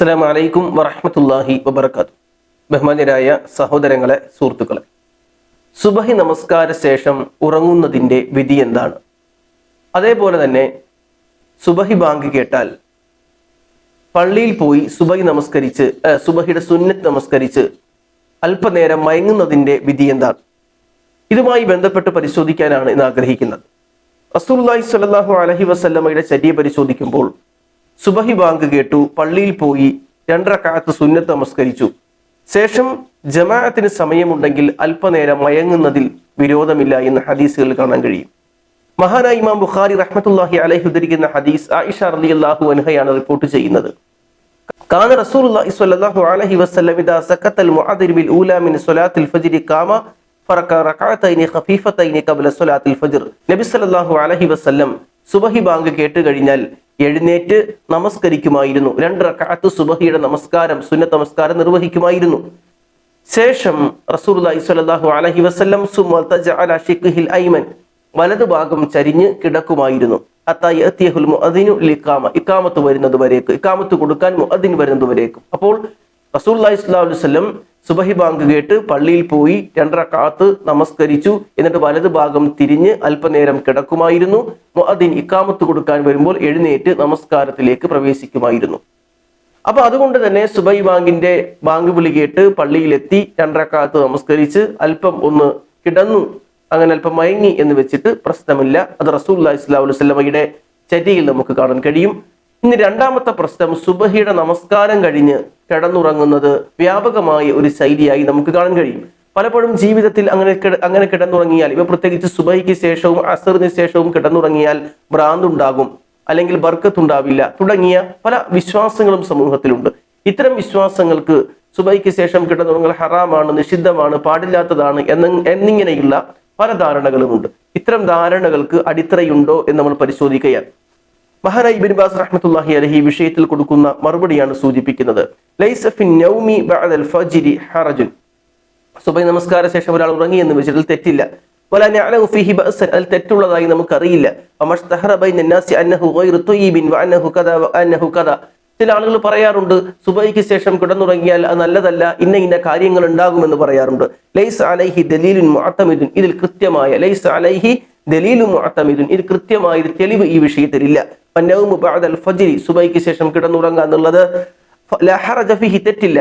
അസ്സലാമു വലൈക്കും വറഹ്മത്തുള്ളാഹി വബർക്കാത്തു ബഹുമാന്യരായ സഹോദരങ്ങളെ സുഹൃത്തുക്കളെ സുബഹി നമസ്കാര ശേഷം ഉറങ്ങുന്നതിന്റെ വിധി എന്താണ്? അതേപോലെ തന്നെ സുബഹി ബാങ്ക് കേട്ടാൽ പള്ളിയിൽ പോയി സുബഹി നമസ്കരിച്ച് സുബഹിയുടെ സുന്നത്ത് നമസ്കരിച്ച് അല്പനേരം മയങ്ങുന്നതിന്റെ വിധി എന്താണ്? ഇതുമായി ബന്ധപ്പെട്ട് പരിശോധിക്കാനാണ് ഇന്ന് ആഗ്രഹിക്കുന്നത്. റസൂലുള്ളാഹി സ്വല്ലല്ലാഹു അലഹി വസല്ലമയുടെ ചര്യ പരിശോധിക്കുമ്പോൾ സുബഹി ബാങ്ക് കേട്ടു പള്ളിയിൽ പോയി രണ്ടരക്കാലത്ത് സുന്നത്ത് നമസ്കരിച്ചു. ശേഷം ജമാഅത്തിന് സമയമുണ്ടെങ്കിൽ അല്പനേരം മയങ്ങുന്നതിൽ വിരോധമില്ല എന്ന് ഹദീസുകളിൽ കാണാൻ കഴിയും. മഹാനായ ഇമാം ബുഖാരി റഹ്മത്തുല്ലാഹി അലൈഹി ഉദ്ധരിക്കുന്ന ഹദീസ് ആയിഷ റളിയല്ലാഹു അൻഹയാണ് റിപ്പോർട്ട് ചെയ്യുന്നത്. കാന റസൂലുള്ളാഹി സ്വല്ലല്ലാഹു അലൈഹി വസല്ലം ഇദാ സക്കത്തൽ മുഅദിർ ബിൽ ഊലാ മിൻ സ്വലാത്തിൽ ഫജ്രി കാമ ഫറക റകഅതൈനി ഖഫീഫതൈനി ഖബ്ല സ്വലാത്തിൽ ഫജ്ർ. നബി സല്ലല്ലാഹു അലൈഹി വസല്ലം സുബഹി ബാങ്ക് കേട്ട് കഴിഞ്ഞാൽ എഴുന്നേറ്റ് നമസ്കരിക്കുമായിരുന്നു. രണ്ട് റക്കാത്ത് സുബഹിയുടെ നമസ്കാരം സുന്നത്ത് നമസ്കാരം നിർവഹിക്കുമായിരുന്നു. ശേഷം റസൂലുള്ളാഹി സ്വല്ലല്ലാഹു അലൈഹി ഷിഖ്ഹിൽ ഐമൻ വലതു ഭാഗം ചരിഞ്ഞ് കിടക്കുമായിരുന്നു. അത്തായി എത്തിയഹുൽ മുഅദ്ദിനു ലിഖാമ ഇക്കാമത്ത് വരുന്നത് വരേക്ക് ഇക്കാമത്ത് കൊടുക്കാൻ മുഅദ്ദിൻ വരുന്നത് വരേക്കും. അപ്പോൾ സ്വല്ലല്ലാഹു അലൈഹി വസല്ലം സുബഹി ബാങ്ക് കേട്ട് പള്ളിയിൽ പോയി രണ്ടര കാത്ത് നമസ്കരിച്ചു. എന്നിട്ട് വലത് ഭാഗം തിരിഞ്ഞ് അല്പനേരം കിടക്കുമായിരുന്നു. മുഅദ്ദിൻ ഇക്കാമത്ത് കൊടുക്കാൻ വരുമ്പോൾ എഴുന്നേറ്റ് നമസ്കാരത്തിലേക്ക് പ്രവേശിക്കുമായിരുന്നു. അപ്പൊ അതുകൊണ്ട് തന്നെ സുബൈ ബാങ്കിന്റെ ബാങ്ക് വിളി കേട്ട് പള്ളിയിലെത്തി രണ്ടരക്കാലത്ത് നമസ്കരിച്ച് അല്പം ഒന്ന് കിടന്നു. അങ്ങനെ അല്പം മയങ്ങി എന്ന് വെച്ചിട്ട് പ്രശ്നമില്ല. അത് റസൂൽ ഇസ്ലാഹു വസ്ലമയുടെ ചര്യയിൽ നമുക്ക് കാണാൻ കഴിയും. ഇനി രണ്ടാമത്തെ പ്രശ്നം സുബഹിയുടെ നമസ്കാരം കഴിഞ്ഞ് കിടന്നുറങ്ങുന്നത് വ്യാപകമായ ഒരു ശൈലിയായി നമുക്ക് കാണാൻ കഴിയും. പലപ്പോഴും ജീവിതത്തിൽ അങ്ങനെ അങ്ങനെ കിടന്നുറങ്ങിയാൽ ഇവ പ്രത്യേകിച്ച് സുബൈക്ക് ശേഷവും അസറിന് ശേഷവും കിടന്നുറങ്ങിയാൽ ഭ്രാന്തുണ്ടാകും അല്ലെങ്കിൽ ബർക്കത്തുണ്ടാവില്ല തുടങ്ങിയ പല വിശ്വാസങ്ങളും സമൂഹത്തിലുണ്ട്. ഇത്തരം വിശ്വാസങ്ങൾക്ക് സുബൈക്ക് ശേഷം കിടന്നുറങ്ങൽ ഹറാമാണ് നിഷിദ്ധമാണ് പാടില്ലാത്തതാണ് എന്ന എന്നിങ്ങനെയുള്ള പല ധാരണകളുമുണ്ട്. ഇത്തരം ധാരണകൾക്ക് അടിത്തറയുണ്ടോ എന്ന് നമ്മൾ പരിശോധിക്കുകയാണ് മഹാനായി ബിൻബാസ് റഹ്മത്തുല്ലാഹി അലഹി വിഷയത്തിൽ കൊടുക്കുന്ന മറുപടിയാണ് സൂചിപ്പിക്കുന്നത്. സുബൈ നമസ്കാര ശേഷം ഒരാൾ ഉറങ്ങി എന്ന് വെച്ചിട്ട് തെറ്റില്ല. അതിൽ തെറ്റുള്ളതായി നമുക്കറിയില്ല. ചില ആളുകൾ പറയാറുണ്ട് സുബൈക്ക് ശേഷം കിടന്നുറങ്ങിയാൽ അത് നല്ലതല്ല ഇന്ന ഇന്ന കാര്യങ്ങൾ ഉണ്ടാകുമെന്ന് പറയാറുണ്ട്. ലൈസ് അലൈഹി ദലീലുൻ മുഅത്തമിദുൻ. ഇതിൽ കൃത്യമായ ലൈസ് അലൈഹി ദലീലു മുഅത്തമിദുൻ. ഇത് കൃത്യമായ തെളിവ് ഈ ബഅദൽ ഫജ്രി സുബൈക്ക് ശേഷം കിടന്നുറങ്ങുക എന്നുള്ളത് ഫിഹി തെറ്റില്ല.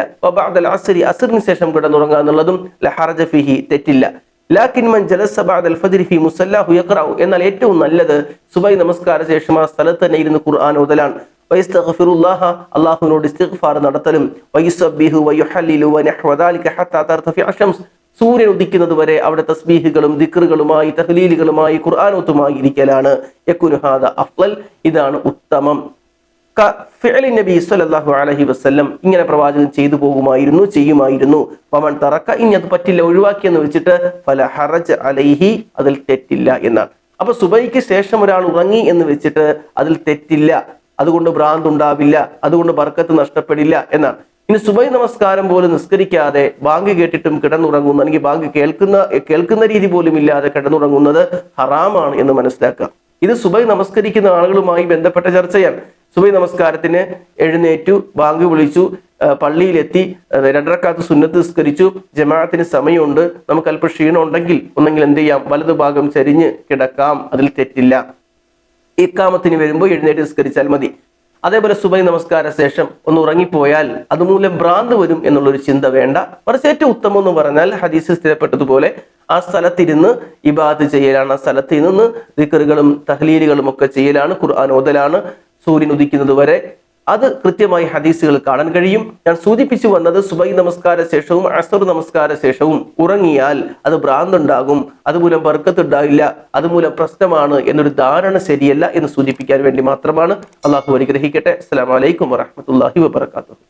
അസ്റിന് ശേഷം കിടന്നുറങ്ങുക എന്നുള്ളതും ലഹറജ ഫിഹി തെറ്റില്ല. എന്നാൽ ഏറ്റവും നല്ലത് സുബൈ നമസ്കാര ശേഷം ആ സ്ഥലത്ത് തന്നെ ഇരുന്ന് ഖുർആൻ ഓതലാണ്. വയസ്തഗ്ഫിറുല്ലാഹ അല്ലാഹുവിനോട് ഇസ്തിഗ്ഫാർ നടത്തലും. സൂര്യൻ ഉദിക്കുന്നത് വരെ അവിടെ തസ്ബീഹുകളും ദിക്റുകളുമായി തഹ്ലീലുകളുമായി ഖുർആാനോത്തുമായി ഇരിക്കലാണ് അഫ്ലൽ ഇതാണ് ഉത്തമം. ഫിഅലി നബി സ്വല്ലല്ലാഹു അലൈഹി വസല്ലം ഇങ്ങനെ പ്രവാചകൻ ചെയ്തു പോകുമായിരുന്നു ചെയ്യുമായിരുന്നു. പവൻ തറക്ക ഇനി അത് പറ്റില്ല ഒഴിവാക്കിയെന്ന് വെച്ചിട്ട് ഫല ഹറജ് അലൈഹി അതിൽ തെറ്റില്ല എന്നാണ്. അപ്പൊ സുബൈക്ക് ശേഷം ഒരാൾ ഉറങ്ങി എന്ന് വെച്ചിട്ട് അതിൽ തെറ്റില്ല അതുകൊണ്ട് ഭ്രാന്ത് ഉണ്ടാവില്ല അതുകൊണ്ട് ബർക്കത്ത് നഷ്ടപ്പെടില്ല എന്നാണ്. ഇനി സുബൈ നമസ്കാരം പോലും നിസ്കരിക്കാതെ ബാങ്ക് കേട്ടിട്ടും കിടന്നുറങ്ങുന്നു അല്ലെങ്കിൽ ബാങ്ക് കേൾക്കുന്ന കേൾക്കുന്ന രീതി പോലും ഇല്ലാതെ കിടന്നുറങ്ങുന്നത് ഹറാമാണ് എന്ന് മനസ്സിലാക്കുക. ഇത് സുബൈ നമസ്കരിക്കുന്ന ആളുകളുമായി ബന്ധപ്പെട്ട ചർച്ചയാണ്. സുബൈ നമസ്കാരത്തിന് എഴുന്നേറ്റു ബാങ്ക് വിളിച്ചു പള്ളിയിലെത്തി രണ്ടരക്കാത്ത് സുന്നത്ത് നിസ്കരിച്ചു ജമാഅത്തിന് സമയമുണ്ട് നമുക്ക് അല്പം ക്ഷീണം ഉണ്ടെങ്കിൽ ഒന്നെങ്കിൽ എന്ത് ചെയ്യാം? വലതു ഭാഗം ചരിഞ്ഞ് കിടക്കാം അതിൽ തെറ്റില്ല. ഇക്കാമത്തിന് വരുമ്പോൾ എഴുന്നേറ്റ് നിസ്കരിച്ചാൽ മതി. അതേപോലെ സുബൈ നമസ്കാര ശേഷം ഒന്ന് ഉറങ്ങിപ്പോയാൽ അതുമൂലം ഭ്രാന്ത് വരും എന്നുള്ളൊരു ചിന്ത വേണ്ട. മറിച്ച് ഏറ്റവും ഉത്തമം എന്ന് പറഞ്ഞാൽ ഹദീസ് സ്ഥിരപ്പെട്ടതുപോലെ ആ സ്ഥലത്തിരുന്ന് ഇബാദ് ചെയ്യലാണ്. ആ സ്ഥലത്ത് നിന്ന് ദിക്കറുകളും തഹ്ലീലുകളും ഒക്കെ ചെയ്യലാണ് ഖുർആൻ ഓതലാണ്. സൂര്യൻ ഉദിക്കുന്നത് വരെ അത് കൃത്യമായി ഹദീസുകൾ കാണാൻ കഴിയും. ഞാൻ സൂചിപ്പിച്ചു വന്നത് സുബൈ നമസ്കാര ശേഷവും അസർ നമസ്കാര ശേഷവും ഉറങ്ങിയാൽ അത് ഭ്രാന്തുണ്ടാകും അതുമൂലം ബർക്കത്തുണ്ടാവില്ല അതുമൂലം പ്രശ്നമാണ് എന്നൊരു ധാരണ ശരിയല്ല എന്ന് സൂചിപ്പിക്കാൻ വേണ്ടി മാത്രമാണ്. അള്ളാഹു അനുഗ്രഹിക്കട്ടെ. അസ്സലാമു അലൈക്കും വറഹ്മത്തുള്ളാഹി വബറകാതുഹു.